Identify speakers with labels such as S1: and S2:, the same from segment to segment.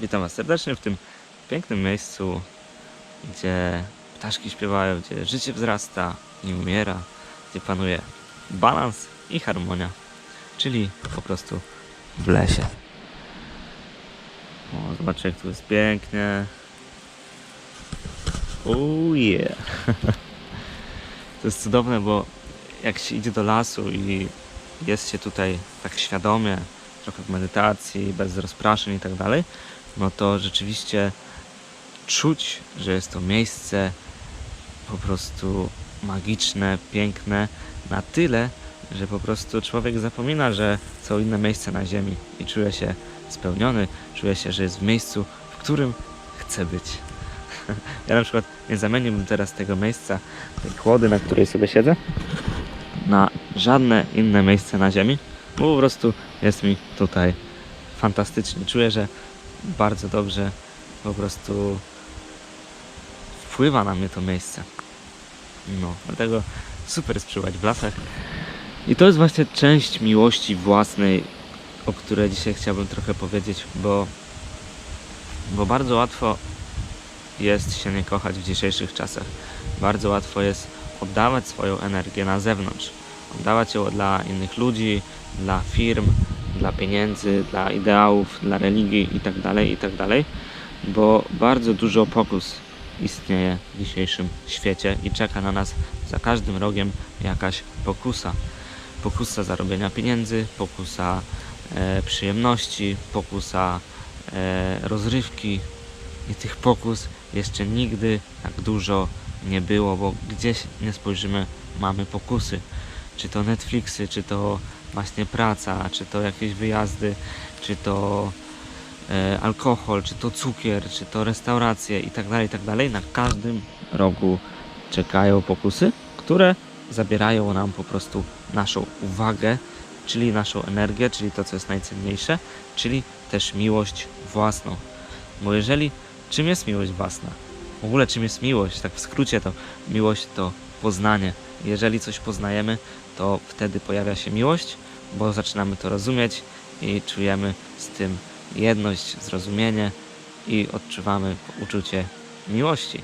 S1: Witam Was serdecznie w tym pięknym miejscu, gdzie ptaszki śpiewają, gdzie życie wzrasta i umiera, gdzie panuje balans i harmonia, czyli po prostu w lesie. O, zobaczcie jak tu jest pięknie. Oh yeah. To jest cudowne, bo jak się idzie do lasu i jest się tutaj tak świadomie, trochę w medytacji, bez rozpraszeń i tak dalej, no to rzeczywiście czuć, że jest to miejsce po prostu magiczne, piękne na tyle, że po prostu człowiek zapomina, że są inne miejsca na ziemi i czuje się spełniony, czuje się, że jest w miejscu, w którym chce być. Ja na przykład nie zamieniłbym teraz tego miejsca, tej kłody, na której sobie siedzę, na żadne inne miejsce na ziemi, bo po prostu jest mi tutaj fantastycznie. Czuję, że bardzo dobrze po prostu wpływa na mnie to miejsce. No, dlatego super jest przebywać w lasach. I to jest właśnie część miłości własnej, o której dzisiaj chciałbym trochę powiedzieć, bo, bo bardzo łatwo jest się nie kochać w dzisiejszych czasach. Bardzo łatwo jest oddawać swoją energię na zewnątrz. Oddawać ją dla innych ludzi, dla firm, dla pieniędzy, dla ideałów, dla religii itd., itd., bo bardzo dużo pokus istnieje w dzisiejszym świecie i czeka na nas za każdym rogiem jakaś pokusa. Pokusa zarobienia pieniędzy, pokusa e, przyjemności, pokusa e, rozrywki i tych pokus jeszcze nigdy tak dużo nie było, bo gdzieś nie spojrzymy, mamy pokusy. Czy to Netflixy, czy to właśnie praca, czy to jakieś wyjazdy, czy to e, alkohol, czy to cukier, czy to restauracje i tak dalej, i tak dalej. Na każdym rogu czekają pokusy, które zabierają nam po prostu naszą uwagę, czyli naszą energię, czyli to, co jest najcenniejsze, czyli też miłość własną. Bo jeżeli, czym jest miłość własna? W ogóle czym jest miłość? Tak w skrócie to miłość to poznanie. Jeżeli coś poznajemy, to wtedy pojawia się miłość, bo zaczynamy to rozumieć i czujemy z tym jedność, zrozumienie i odczuwamy uczucie miłości.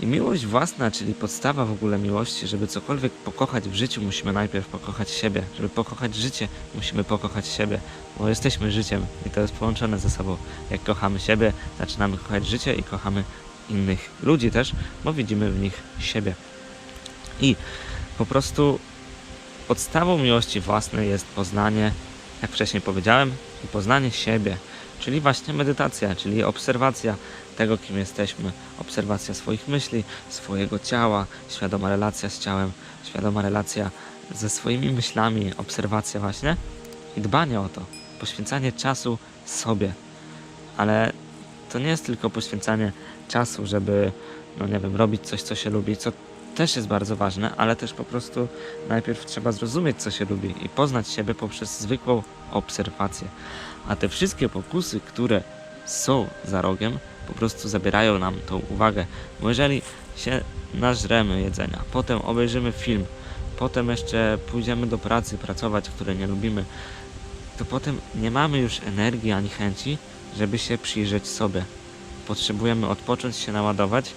S1: I miłość własna, czyli podstawa w ogóle miłości, żeby cokolwiek pokochać w życiu, musimy najpierw pokochać siebie. Żeby pokochać życie, musimy pokochać siebie, bo jesteśmy życiem i to jest połączone ze sobą. Jak kochamy siebie, zaczynamy kochać życie i kochamy innych ludzi też, bo widzimy w nich siebie. I po prostu podstawą miłości własnej jest poznanie, jak wcześniej powiedziałem, i poznanie siebie, czyli właśnie medytacja, czyli obserwacja tego, kim jesteśmy, obserwacja swoich myśli, swojego ciała, świadoma relacja z ciałem, świadoma relacja ze swoimi myślami, obserwacja właśnie i dbanie o to, poświęcanie czasu sobie. Ale to nie jest tylko poświęcanie czasu, żeby, no nie wiem, robić coś, co się lubi, co też jest bardzo ważne, ale też po prostu najpierw trzeba zrozumieć, co się lubi i poznać siebie poprzez zwykłą obserwację. A te wszystkie pokusy, które są za rogiem, po prostu zabierają nam tą uwagę. Bo jeżeli się nażremy jedzenia, potem obejrzymy film, potem jeszcze pójdziemy do pracy pracować, której nie lubimy, to potem nie mamy już energii ani chęci, żeby się przyjrzeć sobie. Potrzebujemy odpocząć, się naładować,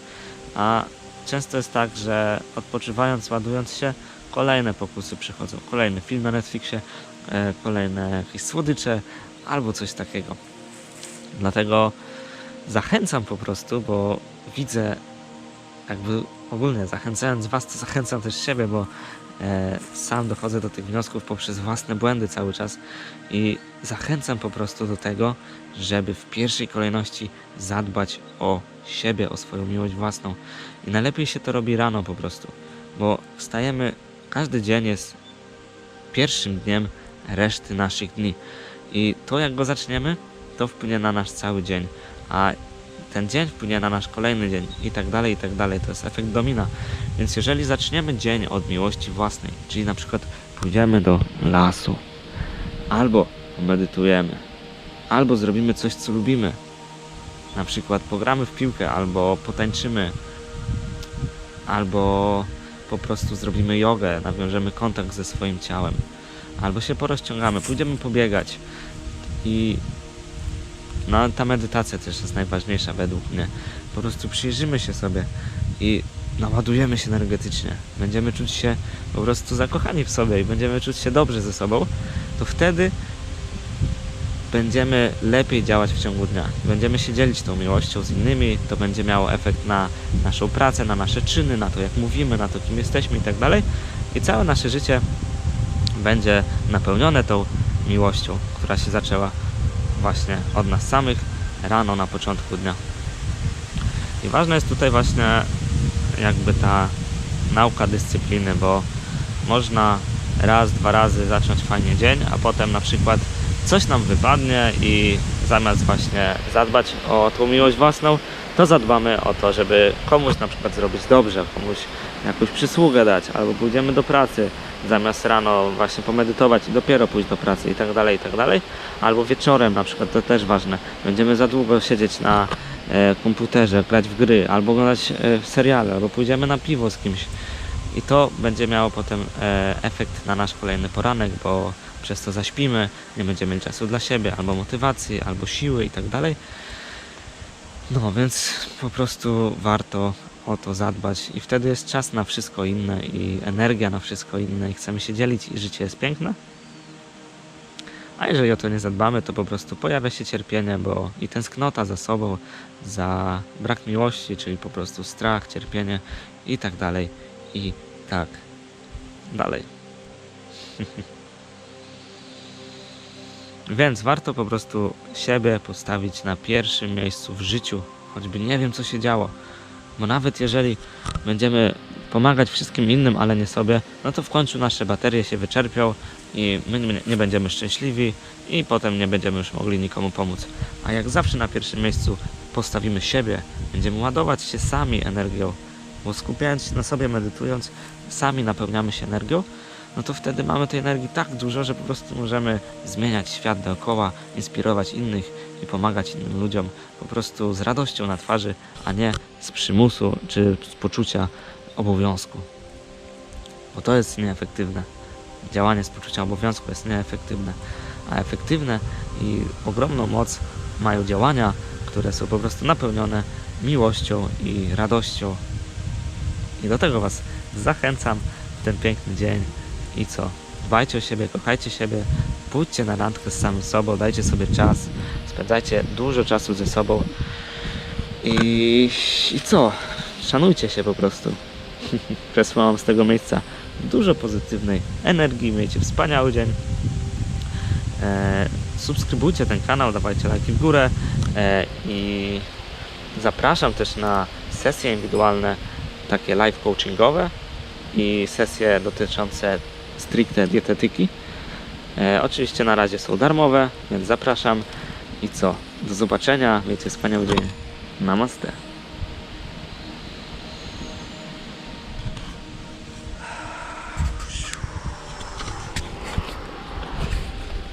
S1: a często jest tak, że odpoczywając, ładując się, kolejne pokusy przychodzą. Kolejny film na Netflixie, e, kolejne jakieś słodycze albo coś takiego. Dlatego zachęcam po prostu, bo widzę, jakby ogólnie zachęcając Was, to zachęcam też siebie, bo sam dochodzę do tych wniosków poprzez własne błędy cały czas i zachęcam po prostu do tego, żeby w pierwszej kolejności zadbać o siebie, o swoją miłość własną. I najlepiej się to robi rano po prostu, bo wstajemy, każdy dzień jest pierwszym dniem reszty naszych dni. I to, jak go zaczniemy, to wpłynie na nasz cały dzień, a ten dzień wpłynie na nasz kolejny dzień i tak dalej, i tak dalej. To jest efekt domina. Więc jeżeli zaczniemy dzień od miłości własnej, czyli na przykład pójdziemy do lasu, albo medytujemy, albo zrobimy coś, co lubimy, na przykład pogramy w piłkę, albo potańczymy, albo po prostu zrobimy jogę, nawiążemy kontakt ze swoim ciałem, albo się porozciągamy, pójdziemy pobiegać i No ta medytacja też jest najważniejsza według mnie. Po prostu przyjrzymy się sobie i naładujemy się energetycznie. Będziemy czuć się po prostu zakochani w sobie i będziemy czuć się dobrze ze sobą, to wtedy będziemy lepiej działać w ciągu dnia. Będziemy się dzielić tą miłością z innymi, to będzie miało efekt na naszą pracę, na nasze czyny, na to jak mówimy, na to kim jesteśmy i tak dalej. I całe nasze życie będzie napełnione tą miłością, która się zaczęła właśnie od nas samych rano na początku dnia. I ważna jest tutaj właśnie jakby ta nauka dyscypliny, bo można raz, dwa razy zacząć fajnie dzień, a potem na przykład coś nam wypadnie i zamiast właśnie zadbać o tą miłość własną, to zadbamy o to, żeby komuś na przykład zrobić dobrze, komuś jakąś przysługę dać, albo pójdziemy do pracy, zamiast rano właśnie pomedytować i dopiero pójść do pracy i tak dalej, i tak dalej, albo wieczorem na przykład, to też ważne, będziemy za długo siedzieć na e, komputerze, grać w gry, albo oglądać e, seriale, albo pójdziemy na piwo z kimś. I to będzie miało potem e, efekt na nasz kolejny poranek, bo przez to zaśpimy, nie będziemy mieli czasu dla siebie, albo motywacji, albo siły i tak dalej. No więc po prostu warto o to zadbać i wtedy jest czas na wszystko inne i energia na wszystko inne i chcemy się dzielić i życie jest piękne. A jeżeli o to nie zadbamy, to po prostu pojawia się cierpienie, bo i tęsknota za sobą, za brak miłości, czyli po prostu strach, cierpienie i tak dalej, i tak dalej. Więc warto po prostu siebie postawić na pierwszym miejscu w życiu, choćby nie wiem co się działo. Bo nawet jeżeli będziemy pomagać wszystkim innym, ale nie sobie, no to w końcu nasze baterie się wyczerpią i my nie- będziemy szczęśliwi i potem nie będziemy już mogli nikomu pomóc. A jak zawsze na pierwszym miejscu postawimy siebie, będziemy ładować się sami energią, bo skupiając się na sobie, medytując, sami napełniamy się energią, no to wtedy mamy tej energii tak dużo, że po prostu możemy zmieniać świat dookoła, inspirować innych i pomagać innym ludziom po prostu z radością na twarzy, a nie z przymusu czy z poczucia obowiązku. Bo to jest nieefektywne. Działanie z poczucia obowiązku jest nieefektywne, a efektywne i ogromną moc mają działania, które są po prostu napełnione miłością i radością. I do tego Was zachęcam w ten piękny dzień. I co? Dbajcie o siebie, kochajcie siebie, pójdźcie na randkę z samym sobą, dajcie sobie czas, spędzajcie dużo czasu ze sobą. I, i co? Szanujcie się po prostu. Przesyłam z tego miejsca dużo pozytywnej energii, miejcie wspaniały dzień. E, subskrybujcie ten kanał, dawajcie lajki w górę e, i zapraszam też na sesje indywidualne, takie live coachingowe i sesje dotyczące stricte dietetyki. E, oczywiście na razie są darmowe, więc zapraszam i co? Do zobaczenia, miejcie wspaniały dzień. Namaste.